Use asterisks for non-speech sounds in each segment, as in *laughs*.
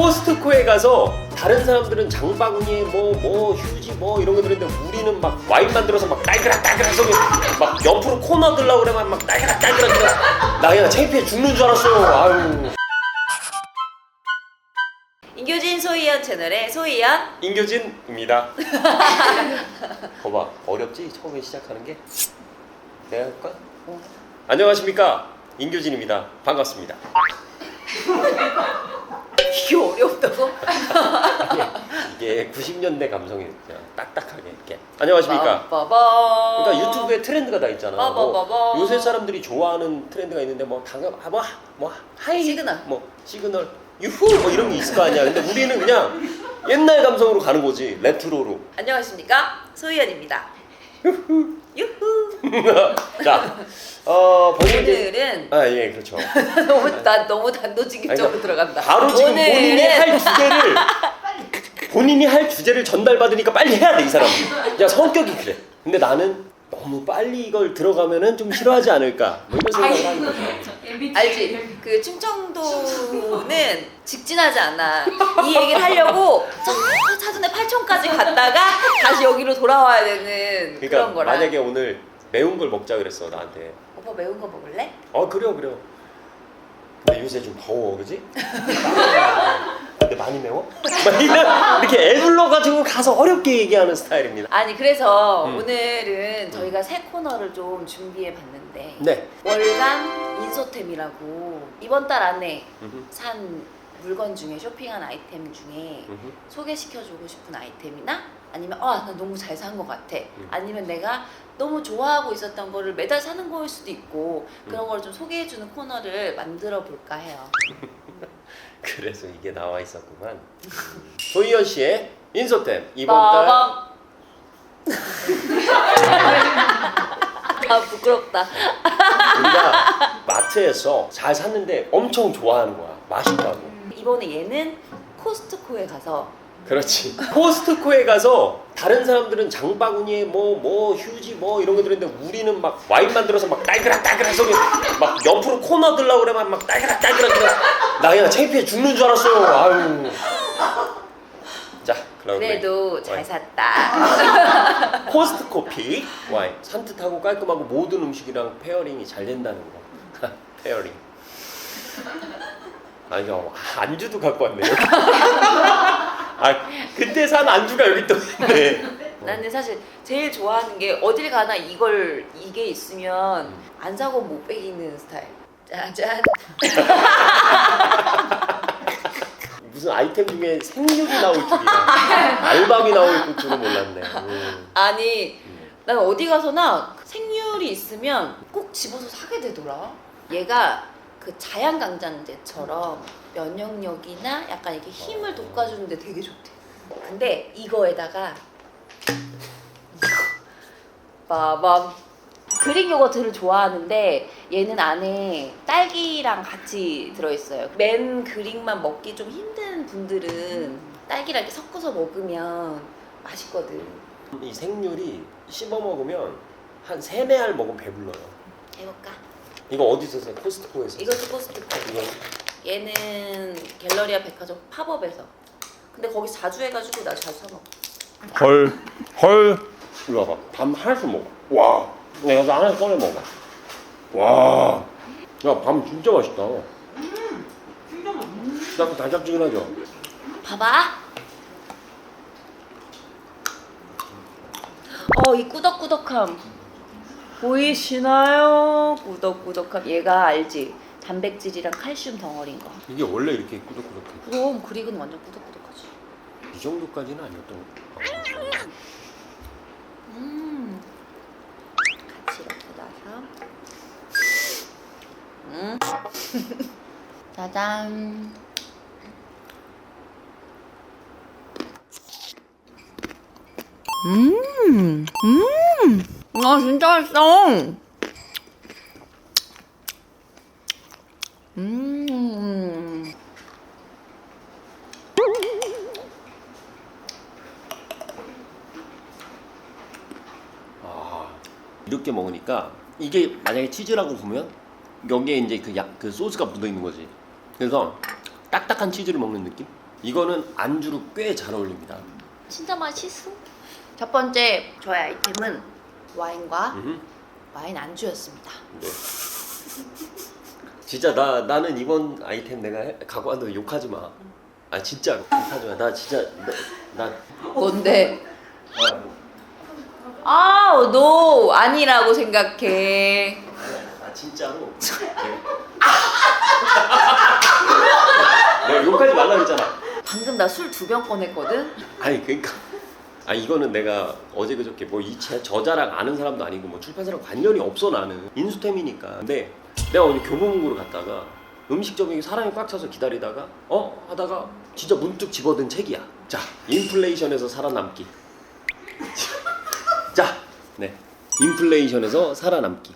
코스트코에 가서 다른 사람들은 장바구니에 뭐 뭐 휴지 뭐 이런 거 들었는데 우리는 막 와인 만들어서 막 딸그락 딸그락 속에 막 옆으로 코 넣으려고 그러면 막 딸그락 딸그락 나 그냥 창피해 죽는 줄 알았어. 아유. 인교진 소희연 채널의 소희연. 인교진입니다. *laughs* 거봐 어렵지? 처음에 시작하는 게? 내가 할까? 어. 안녕하십니까? 인교진입니다. 반갑습니다 *laughs* 이게 어렵다고? 이게 90년대 감성이 그냥 딱딱하게 이렇게 안녕하십니까 빠바바 그러니까 유튜브에 트렌드가 다 있잖아. 뭐. 요새 사람들이 좋아하는 트렌드가 있는데 뭐 당연 아뭐 뭐 하이 시그널. 뭐 시그널 유후 뭐 이런 게 있을 거 아니야. 근데 우리는 그냥 옛날 감성으로 가는 거지 레트로로. 안녕하십니까 소희연입니다 유후 *laughs* 자, 어 벌써 이제 오늘은 아 예 그렇죠. *laughs* 너무 난 너무 단도직입적으로 아니, 들어간다 바로 지금 오늘은 본인이 할 *laughs* 주제를 본인이 할 주제를 전달받으니까 빨리 해야 돼 이 사람. 야 성격이 그래. 근데 나는 너무 빨리 이걸 들어가면은 좀 싫어하지 않을까 뭐 이런 생각을 하는 거죠. *laughs* 알지? 그 충청도는 직진하지 않아. 이 얘기를 하려고 저 사전에 8촌까지 갔다가 다시 여기로 돌아와야 되는 그러니까 그런 거라. 만약에 오늘 매운 걸 먹자 그랬어 나한테. 오빠 매운 거 먹을래? 어 그래요 그래요. 근데 요새 좀 더워 그지? *laughs* 많이 매워? 막 *laughs* 이런 이렇게 애둘러가지고 가서 어렵게 얘기하는 스타일입니다. 아니 그래서 음. 오늘은 저희가 새 코너를 좀 준비해 봤는데 네. 월간 인소템이라고 이번 달 안에 음흠, 산 물건 중에 쇼핑한 아이템 중에 음흠. 소개시켜주고 싶은 아이템이나 아니면 아 나 너무 잘 산 것 같아 음. 아니면 내가 너무 좋아하고 있었던 거를 매달 사는 거일 수도 있고 그런 음. 걸좀 소개해주는 코너를 만들어 볼까 해요 *laughs* *laughs* 그래서 이게 나와 있었구만. 조희연 씨의 인소템 이번 달 빠밤 아 부끄럽다 우리가 마트에서 잘 샀는데 엄청 좋아하는 거야. 맛있다고. 이번에 얘는 코스트코에 가서 그렇지. *laughs* 코스트코에 가서 다른 사람들은 장바구니에 뭐 뭐 휴지 뭐 이런 거 들었는데 우리는 막 와인 만들어서 막 딸그락 딸그락 속에 막 옆으로 코 넣으려고 그러면 막 딸그락 딸그락 그냥 나 그냥 창피해 죽는 줄 알았어. 아유. 자, 그럼 그래도 잘 와인. 샀다 *laughs* 코스트코 픽 와인 산뜻하고 깔끔하고 모든 음식이랑 페어링이 잘 된다는 거. *laughs* 페어링. 아니 저 안주도 갖고 왔네요. 아 그때 산 안주가 여기 또 있네. 나는 사실 제일 좋아하는 게 어딜 가나 이걸 이게 있으면 음. 안 사고 못 빼기는 스타일. 짜잔. *laughs* 무슨 아이템 중에 생육이 나올 줄이야. 알밤이 나올 줄은 몰랐네. 음. 아니 음. 난 어디 가서나 생률이 있으면 꼭 집어서 사게 되더라. 얘가 그 자양강장제처럼 면역력이나 약간 이렇게 힘을 돋궈주는데 되게 좋대. 근데 이거에다가 이거 빠밤 그릭 요거트를 좋아하는데 얘는 안에 딸기랑 같이 들어있어요. 맨 그릭만 먹기 좀 힘든 분들은 딸기랑 이렇게 섞어서 먹으면 맛있거든. 이 생률이 씹어 먹으면 한 세네 알 먹으면 배불러요. 해볼까? 이거 어디서 사? 코스트코에서. 이것도 코스트코. 이거 얘는 갤러리아 백화점 팝업에서. 근데 거기 자주 해가지고 나 자주 사 먹어. 헐, 헐. 이리 와봐. 밤 하나씩 먹어. 와. 내가 서 하나씩 꺼내 먹어. 와. 야, 밤 진짜 맛있다. 약간 달짝지근하죠? 봐봐. 어, 이 꾸덕꾸덕함. 보이시나요? 꾸덕꾸덕함. 얘가 알지? 단백질이랑 칼슘 덩어리인 거. 이게 원래 이렇게 꾸덕꾸덕해. 그럼 그릭은 완전 꾸덕꾸덕하지. 이 정도까지는 아니었던 것 같아. 음. 같이 이렇게 놔서. 음. *laughs* 짜잔. 음. 음. 아 진짜 맛있어. 음. 아, 이렇게 먹으니까 이게 만약에 치즈라고 보면 여기에 이제 그, 약, 그 소스가 묻어 있는 거지. 그래서 딱딱한 치즈를 먹는 느낌? 이거는 안주로 꽤 잘 어울립니다. 진짜 맛있어. 첫 번째 저의 아이템은 와인과 음흠. 와인 안주였습니다. 네. 진짜 나 나는 이번 아이템 내가 해- 갖고 왔는데 욕하지 마. 아 진짜 욕하지 마. 나 진짜 나, 나 뭔데? 아, 아, 너 아니라고 생각해. 아 진짜로. *laughs* 내가 욕하지 말라 그랬잖아. 방금 나 술 두 병 꺼냈거든. 아니 그러니까 아 이거는 내가 어제 그저께 뭐 이 저자랑 아는 사람도 아니고 뭐 출판사랑 관련이 없어 나는. 인수템이니까. 근데 내가 오늘 교보문고를 갔다가 음식점에 사람이 꽉 차서 기다리다가 어? 하다가 진짜 문득 집어든 책이야. 자 인플레이션에서 살아남기. 자네. 인플레이션에서 살아남기.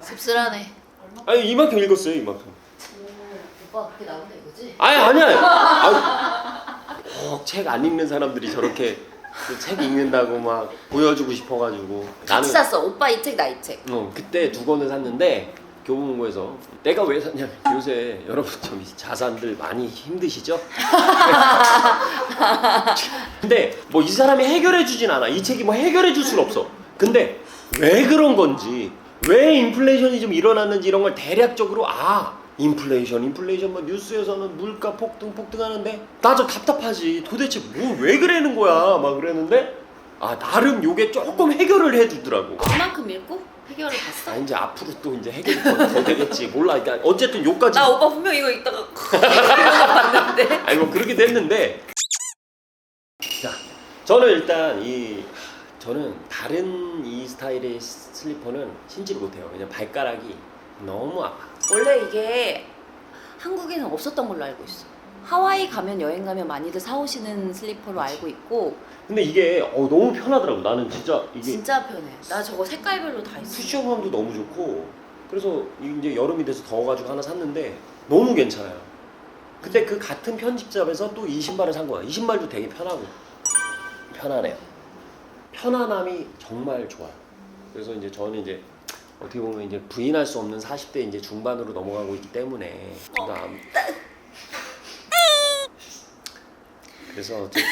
씁쓸하네. 아니 이만큼 읽었어요 이만큼. 오빠 그게 나온다 이거지? 아니 아니야. 책안 읽는 사람들이 저렇게 그책 읽는다고 막 보여주고 싶어가지고 같이 샀어. 오빠 이 책, 나 이 책. 어, 그때 두 권을 샀는데 교보문고에서 내가 왜 샀냐면 요새 여러분 좀 자산들 많이 힘드시죠? *laughs* 근데 뭐 이 사람이 해결해 주진 않아. 이 책이 뭐 해결해 줄순 없어. 근데 왜 그런 건지 왜 인플레이션이 좀 일어났는지 이런 걸 대략적으로 아 인플레이션 인플레이션 뭐 뉴스에서는 물가 폭등 폭등하는데 나 좀 답답하지. 도대체 뭐 왜 그러는 거야? 막 그랬는데 아 나름 요게 조금 해결을 해주더라고. 그만큼 읽고 해결을 봤어? 아 이제 앞으로 또 이제 해결이 더, 더 되겠지. 몰라. 그러니까 어쨌든 요까지 나 오빠 분명 이거 읽다가 *laughs* 봤는데. 아니 뭐 그렇게 됐는데. 자 저는 일단 이 저는 다른 이 스타일의 슬리퍼는 신지를 못해요. 왜냐면 발가락이 너무 아파 원래 이게 한국에는 없었던 걸로 알고 있어. 하와이 가면 여행 가면 많이들 사오시는 슬리퍼로 알고 있고. 근데 이게 어, 너무 편하더라고. 나는 진짜 이게 진짜 편해. 나 저거 색깔별로 다 있어. 쿠션감도 너무 좋고. 그래서 이제 여름이 돼서 더워가지고 하나 샀는데 너무 괜찮아요. 그때 그 같은 편집점에서 또 이 신발을 산 거야. 이 신발도 되게 편하고. 편하네요. 편안함이 정말 좋아요. 그래서 이제 저는 이제 어떻게 보면 이제 부인할 수 없는 40대 이제 중반으로 넘어가고 있기 때문에 그다음 그래서 어쨌든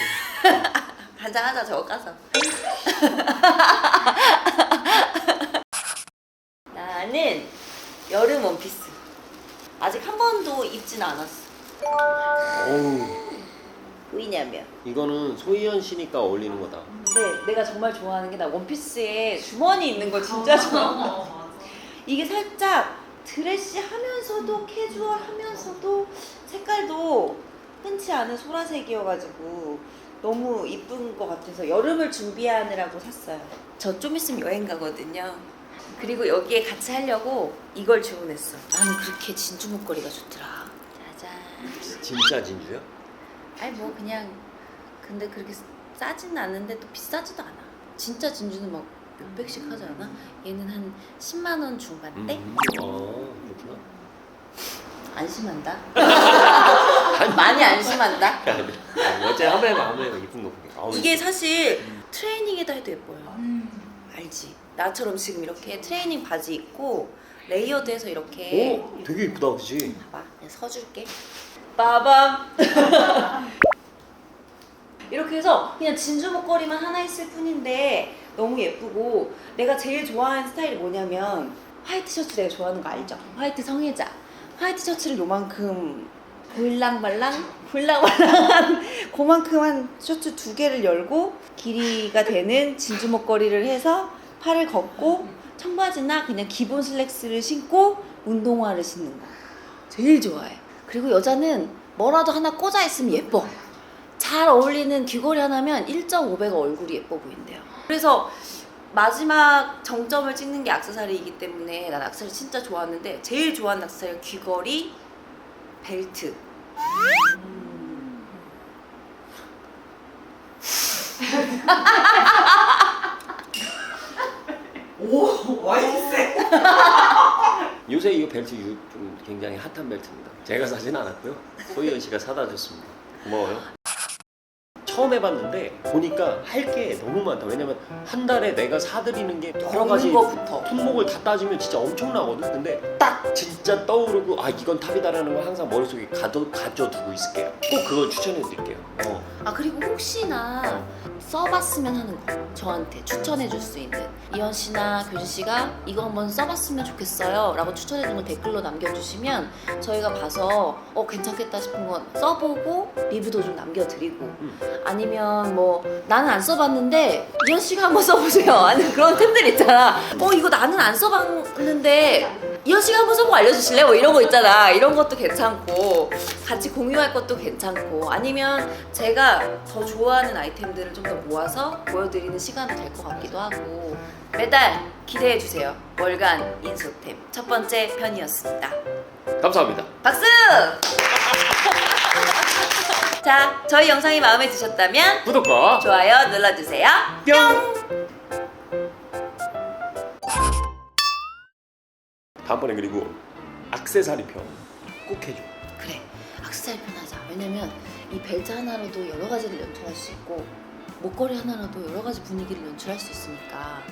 *laughs* 한잔 하자 저거 까서. *laughs* 나는 여름 원피스. 아직 한 번도 입진 않았어. 어우 보이냐면. 이거는 소희연 씨니까 어울리는 거다 근데 내가 정말 좋아하는 게 나 원피스에 주머니 있는 거 진짜 좋아. 이게 살짝 드레시하면서도 캐주얼하면서도 색깔도 흔치 않은 소라색이어가지고 너무 이쁜 것 같아서 여름을 준비하느라고 샀어요. 저 좀 있으면 여행 가거든요. 그리고 여기에 같이 하려고 이걸 주문했어. 나는 그렇게 진주 목걸이가 좋더라. 짜잔. 진짜 진주요? 아니 뭐 그냥 근데 그렇게 싸진 않은데 또 비싸지도 않아. 진짜 진주는 막 몇백씩 하지 않아? 얘는 한 10만 원 중반대? 음, 어 그렇구나 안심한다. 많이 안심한다. 어째 한번 해봐 이쁜 거 보게 아우, 이게 사실 트레이닝에다 해도 예뻐요. 알지? 나처럼 지금 이렇게 트레이닝 바지 입고 레이어드해서 이렇게 오 되게 이쁘다 그지? 봐봐 내가 서줄게 빠밤 *laughs* 이렇게 해서 그냥 진주 목걸이만 하나 있을 뿐인데 너무 예쁘고 내가 제일 좋아하는 스타일이 뭐냐면 화이트 셔츠 내가 좋아하는 거 알죠? 화이트 성애자 화이트 셔츠를 요만큼 볼랑말랑 볼랑말랑한 *laughs* 그만큼한 셔츠 두 개를 열고 길이가 되는 진주 목걸이를 해서 팔을 걷고 청바지나 그냥 기본 슬랙스를 신고 운동화를 신는 거 제일 좋아해. 그리고 여자는 뭐라도 하나 꽂아 있으면 예뻐. 잘 어울리는 귀걸이 하나면 1.5배가 얼굴이 예뻐 보인대요. 그래서 마지막 정점을 찍는 게 악세사리이기 때문에 난 악세사리 진짜 좋아하는데 제일 좋아하는 악세사리 귀걸이, 벨트. *laughs* *laughs* 요새 이 벨트 유- 좀 굉장히 핫한 벨트입니다. 제가 사진 않았고요. 소희연 씨가 사다 줬습니다. 고마워요 처음 해봤는데 보니까 할 게 너무 많다. 왜냐면 한 달에 내가 사들이는 게 여러 가지 먹는 거부터. 품목을 다 따지면 진짜 엄청나거든. 근데 딱 진짜 떠오르고 아 이건 탑이다라는 걸 항상 머릿속에 가져 가져두고 있을게요. 꼭 그걸 추천해드릴게요. 어. 아 그리고 혹시나 써봤으면 하는 거 저한테 추천해 줄 수 있는 이현 씨나 교진 씨가 이거 한번 써봤으면 좋겠어요 라고 추천해 주는 걸 댓글로 남겨주시면 저희가 봐서 어 괜찮겠다 싶은 건 써보고 리뷰도 좀 남겨드리고 음. 아니면 뭐 나는 안 써봤는데 이현 씨가 한번 써보세요. *laughs* 아니 그런 템들 있잖아. 어 이거 나는 안 써봤는데 이현 씨가 한번 써보고 알려주실래? 뭐 이런 거 있잖아. 이런 것도 괜찮고 같이 공유할 것도 괜찮고 아니면 제가 더 좋아하는 아이템들을 좀 더 모아서 보여드리는 시간이 될 것 같기도 하고. 매달 기대해 주세요. 월간 인소템. 첫 번째 편이었습니다. 감사합니다. 박수! *laughs* 자 저희 영상이 마음에 드셨다면 구독과 좋아요 눌러주세요 뿅. 다음번에 그리고 악세사리 편 꼭 해줘. 그래 악세사리 편하자 왜냐면 이 벨트 하나로도 여러 가지를 연출할 수 있고 목걸이 하나라도 여러 가지 분위기를 연출할 수 있으니까